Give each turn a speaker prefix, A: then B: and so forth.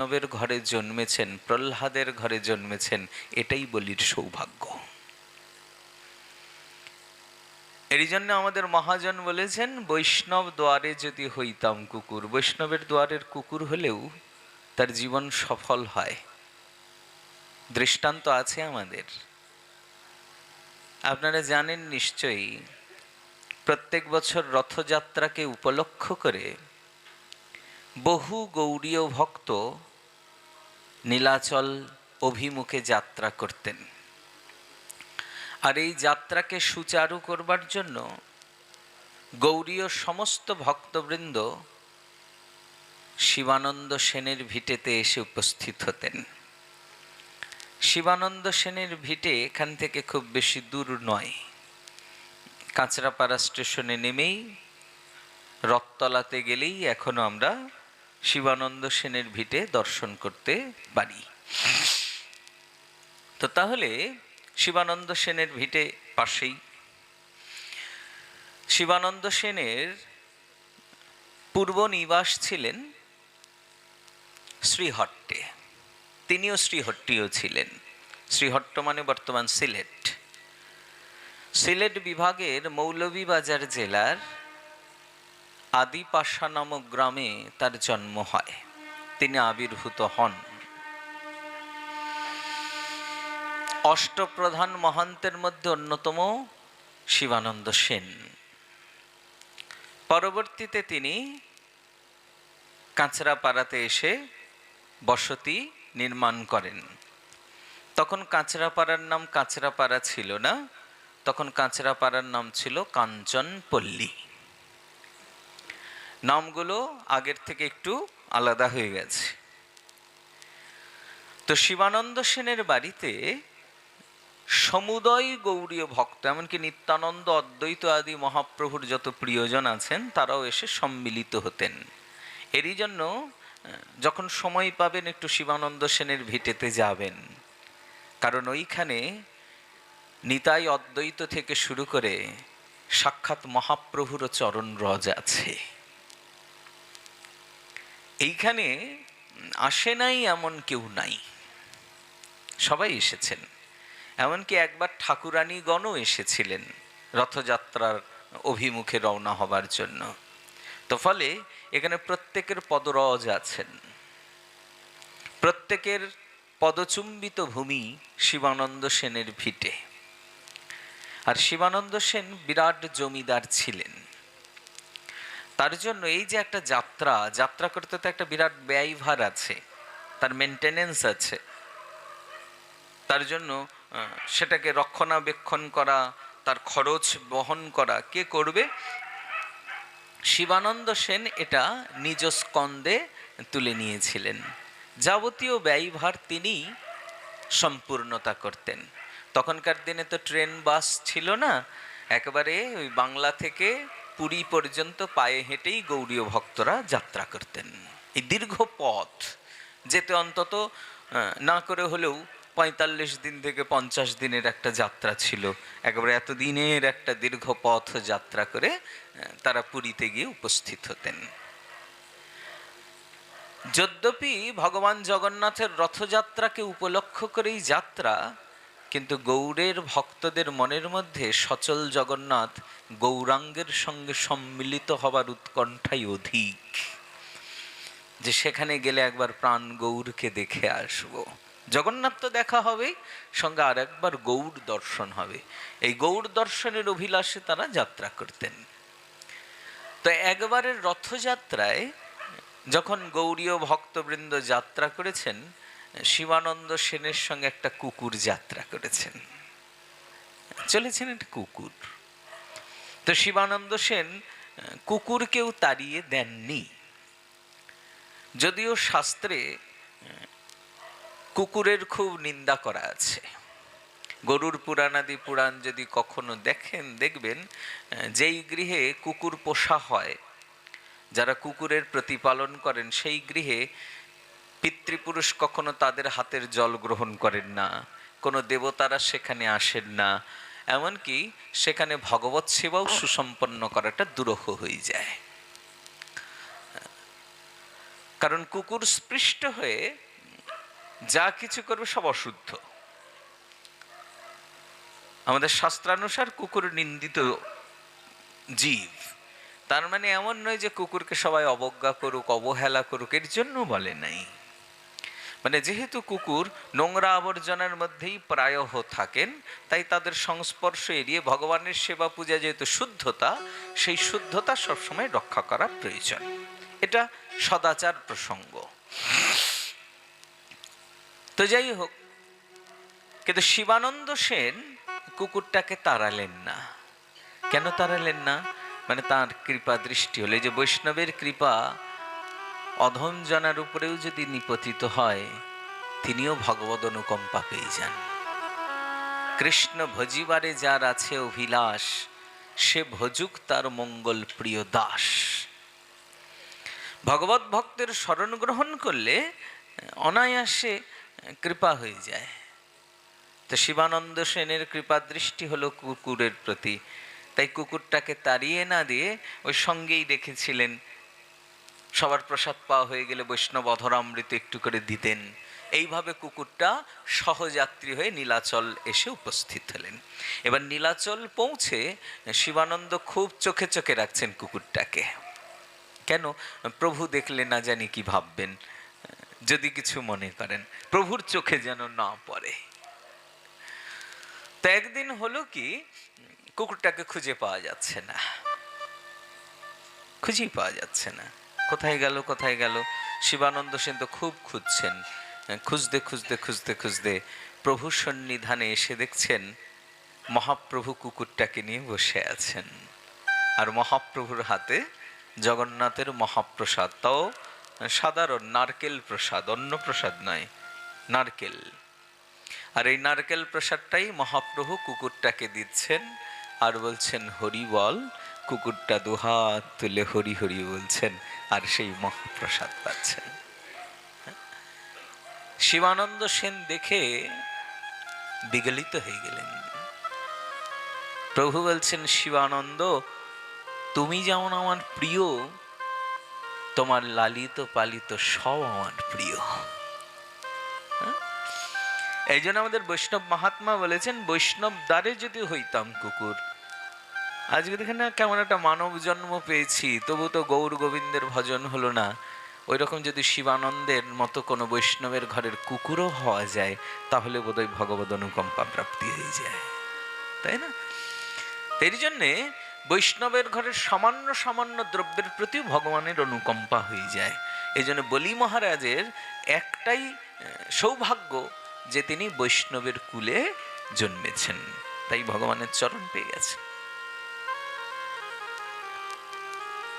A: নবের ঘরে জন্মেছেন, প্রহ্লাদের ঘরে জন্মেছেন, এটাই বলির সৌভাগ্য। এর জন্য আমাদের মহাজন বলেছেন, বৈষ্ণব দ্বারে যদি হইতাম কুকুর, বৈষ্ণবের দ্বারের কুকুর হলেও তার জীবন সফল হয়। দৃষ্টান্ত আছে আমাদের। আপনারা জানেন নিশ্চয়ই, প্রত্যেক বছর রথযাত্রাকে উপলক্ষ করে বহু গৌরীয় ভক্ত নীলাচল অভিমুখে যাত্রা করতেন। আর এই যাত্রাকে সুচারু করবার জন্য গৌরীয় সমস্ত ভক্তবৃন্দ শিবানন্দ সেনের ভিটেতে এসে উপস্থিত হতেন। শিবানন্দ সেনের ভিটে এখান থেকে খুব বেশি দূর নয়। কাঁচরাপাড়া স্টেশনে নেমেই রথতলাতে গেলেই এখনও আমরা শিবানন্দ সেনের ভিটে দর্শন করতে পারি। তো তাহলে শিবানন্দ সেনের ভিটে পাশেই। শিবানন্দ সেনের পূর্ব নিবাস ছিলেন শ্রীহট্টে। তিনিও শ্রীহট্টিও ছিলেন। শ্রীহট্ট মানে বর্তমান সিলেট। সিলেট বিভাগের মৌলভীবাজার জেলার আদিপাশা নামক গ্রামে তার জন্ম হয়। তিনি আবির্ভূত হন। অষ্টপ্রধান মহান্তের মধ্যে অন্যতম শিবানন্দ সেন। পরবর্তীতে তিনি কাঁচরাপাড়াতে এসে বসতি নির্মাণ করেন। তখন কাঁচরাপাড়ার নাম কাঁচরাপাড়া ছিল না, তখন কাঁচরাপাড়ার নাম ছিল কাঞ্চনপল্লী। নামগুলো আগের থেকে একটু আলাদা হয়ে গেছে। তো শিবানন্দ সেনের বাড়িতে সমুদয় গৌরীয় ভক্ত, এমনকি নিত্যানন্দ অদ্বৈত আদি মহাপ্রভুর যত প্রিয়জন আছেন, তারাও এসে সম্মিলিত হতেন। এরই জন্য যখন সময় পাবেন একটু শিবানন্দ সেনের ভিটেতে যাবেন। কারণ ওইখানে নিতাই অদ্বৈত থেকে শুরু করে সাক্ষাৎ মহাপ্রভুরও চরণ রজ আছে। এইখানে আসে নাই এমন কেউ নাই। সবাই এসেছেন। এমনকি একবার ঠাকুরানীগণও এসেছিলেন রথযাত্রার অভিমুখে রওনা হবার জন্য। তো ফলে এখানে প্রত্যেকের পদরজ আছেন। প্রত্যেকের পদচুম্বিত ভূমি শিবানন্দ সেনের ভিটে। আর শিবানন্দ সেন বিরাট জমিদার ছিলেন। তার জন্য এই যে একটা যাত্রা যাত্রা করতে তো একটা বিরাট ব্যয়ভার আছে, তার মেনটেনেন্স আছে। তার জন্য সেটাকে রক্ষণাবেক্ষণ করা, তার খরচ বহন করা, কে করবে? শিবানন্দ সেন এটা নিজ স্কন্দে তুলে নিয়েছিলেন। যাবতীয় ব্যয়ভার তিনি সম্পূর্ণতা করতেন। তখনকার দিনে তো ট্রেন, বাস ছিল না, একেবারে ওই বাংলা থেকে পুরী পর্যন্ত পায়ে হেঁটেই গৌরীয় ভক্তরা যাত্রা করতেন। এই দীর্ঘ পথ যেতে অন্তত না করে হলেও পঁয়তাল্লিশ দিন থেকে পঞ্চাশ দিনের একটা যাত্রা ছিল। একেবারে এত দিনের একটা দীর্ঘ পথ যাত্রা করে তারা পুরীতে গিয়ে উপস্থিত হতেন। যদ্যপি ভগবান জগন্নাথের রথযাত্রাকে উপলক্ষ করেই যাত্রা কিন্তু গৌরের ভক্তদের মনের মধ্যে সচল জগন্নাথ গৌরাঙ্গের সঙ্গে সম্মিলিত হবার উৎকণ্ঠাই অধিক। যে সেখানে গেলে একবার প্রাণ গৌরকে দেখে আসব। জগন্নাথ তো দেখা হবে, সঙ্গে আর একবার গৌর দর্শন হবে। এই গৌর দর্শনের অভিলাষে তারা যাত্রা করতেন। তো একবারের রথযাত্রায় যখন গৌরীয় ভক্তবৃন্দ যাত্রা করেছেন শিবানন্দ সেনের সঙ্গে একটা কুকুর যাত্রা করেছেন। চলেছেন একটা কুকুর। তো শিবানন্দ সেন, কুকুরকেও তাড়িয়ে দেননি। যদিও শাস্ত্রে, কুকুরের খুব নিন্দা করা আছে। গরুর পুরাণাদি পুরাণ যদি কখনো দেখেন, দেখবেন, যেই গৃহে কুকুর পোষা হয়, যারা কুকুরের প্রতিপালন করেন, সেই গৃহে পিতৃপুরুষ কখনো তাদের হাতের জল গ্রহণ করেন না। কোনো দেবতারা সেখানে আসেন না। এমনকি সেখানে ভগবত সেবাও সুসম্পন্ন করাটা দুরহ হয়ে যায়। কারণ কুকুর স্পৃষ্ট হয়ে যা কিছু করবে সব অশুদ্ধ। আমাদের শাস্ত্রানুসার কুকুর নিন্দিত জীব। তার মানে এমন নয় যে কুকুরকে সবাই অবজ্ঞা করুক, অবহেলা করুক, এর জন্য বলে নাই। মানে যেহেতু কুকুর নোংরা আবর্জনার মধ্যেই প্রায়হ থাকেন, তাই তাদের সংস্পর্শ এড়িয়ে ভগবানের সেবা পূজা যেহেতু শুদ্ধতা, সেই শুদ্ধতা সবসময় রক্ষা করা প্রয়োজন। এটা সদাচার প্রসঙ্গ। তো যাই হোক, কিন্তু শিবানন্দ সেন কুকুরটাকে তাড়ালেন না। কেন তাড়ালেন না? মানে তার কৃপা দৃষ্টি হলে যে বৈষ্ণবের কৃপা অধম জনার উপরেও যদি নিপতিত হয়, তিনিও ভগবদ অনুকম্পা পেয়ে যান। কৃষ্ণ ভজিবারে যার আছে অভিলাষ, সে ভজুক তার মঙ্গল প্রিয় দাস। ভগবত ভক্তের শরণ গ্রহণ করলে, অনায়াসে কৃপা হয়ে যায়। তো শিবানন্দ সেনের কৃপা দৃষ্টি হলো কুকুরের প্রতি। তাই কুকুরটাকে তাড়িয়ে না দিয়ে ওই সঙ্গেই রেখেছিলেন সবার প্রসাদ পাওয়া হয়ে গেলে বৈষ্ণব অধরামৃত একটু করে দিতেন। এইভাবে কুকুরটা সহযাত্রী হয়ে নীলাচল এসে উপস্থিত হলেন। এবার নীলাচল পৌঁছে শিবানন্দ খুব চোখে চোখে রাখছেন কুকুরটাকে। কেন? প্রভু দেখলে না জানি কি ভাববেন। যদি কিছু মনে করেন, প্রভুর চোখে যেন না পড়ে। তো একদিন হলো কি, কুকুরটাকে খুঁজে পাওয়া যাচ্ছে না। খুঁজেই পাওয়া যাচ্ছে না। কোথায় গেল কোথায় গেল? শিবানন্দ সেন তো খুব খুঁজছেন। খুঁজতে খুঁজতে খুঁজতে খুঁজতে প্রভু সন্নিধানে এসে দেখছেন মহাপ্রভু কুকুরটাকে নিয়ে বসে আছেন। আর মহাপ্রভুর হাতে জগন্নাথের মহাপ্রসাদ। তাও সাধারণ নারকেল প্রসাদ অন্য প্রসাদ নয়, নারকেল। আর এই নারকেল প্রসাদটাই মহাপ্রভু কুকুরটাকে দিচ্ছেন আর বলছেন, হরি বল, কুকুরটা দুহাত তুলে হরি হরি বলছেন, আর সেই মহাপ্রসাদ পাচ্ছেন। শিবানন্দ সেন দেখে বিগলিত হয়ে গেলেন। প্রভু বলছেন, শিবানন্দ, তুমি যেমন আমার প্রিয়, তোমার লালিত পালিত সব আমার প্রিয়। হ্যাঁ? এই জন্য আমাদের বৈষ্ণব মহাত্মা বলেছেন, বৈষ্ণব দ্বারে যদি হইতাম কুকুর আজকে দেখেন না কেমন একটা মানব জন্ম পেয়েছি, তবু তো গৌর গোবিন্দের ভজন হলো না। ওই রকম যদি শিবানন্দের মতো কোনো বৈষ্ণবের ঘরের কুকুরও হওয়া যায়, তাহলে বোধহয় ভগবত অনুকম্পা প্রাপ্তি হয়ে যায়। তাই না? এর জন্যে বৈষ্ণবের ঘরের সামান্য সামান্য দ্রব্যের প্রতি ভগবানের অনুকম্পা হয়ে যায়। এই জন্য বলি মহারাজের একটাই সৌভাগ্য যে তিনি বৈষ্ণবের কুলে জন্মেছেন। তাই ভগবানের চরণ পেয়ে গেছেন।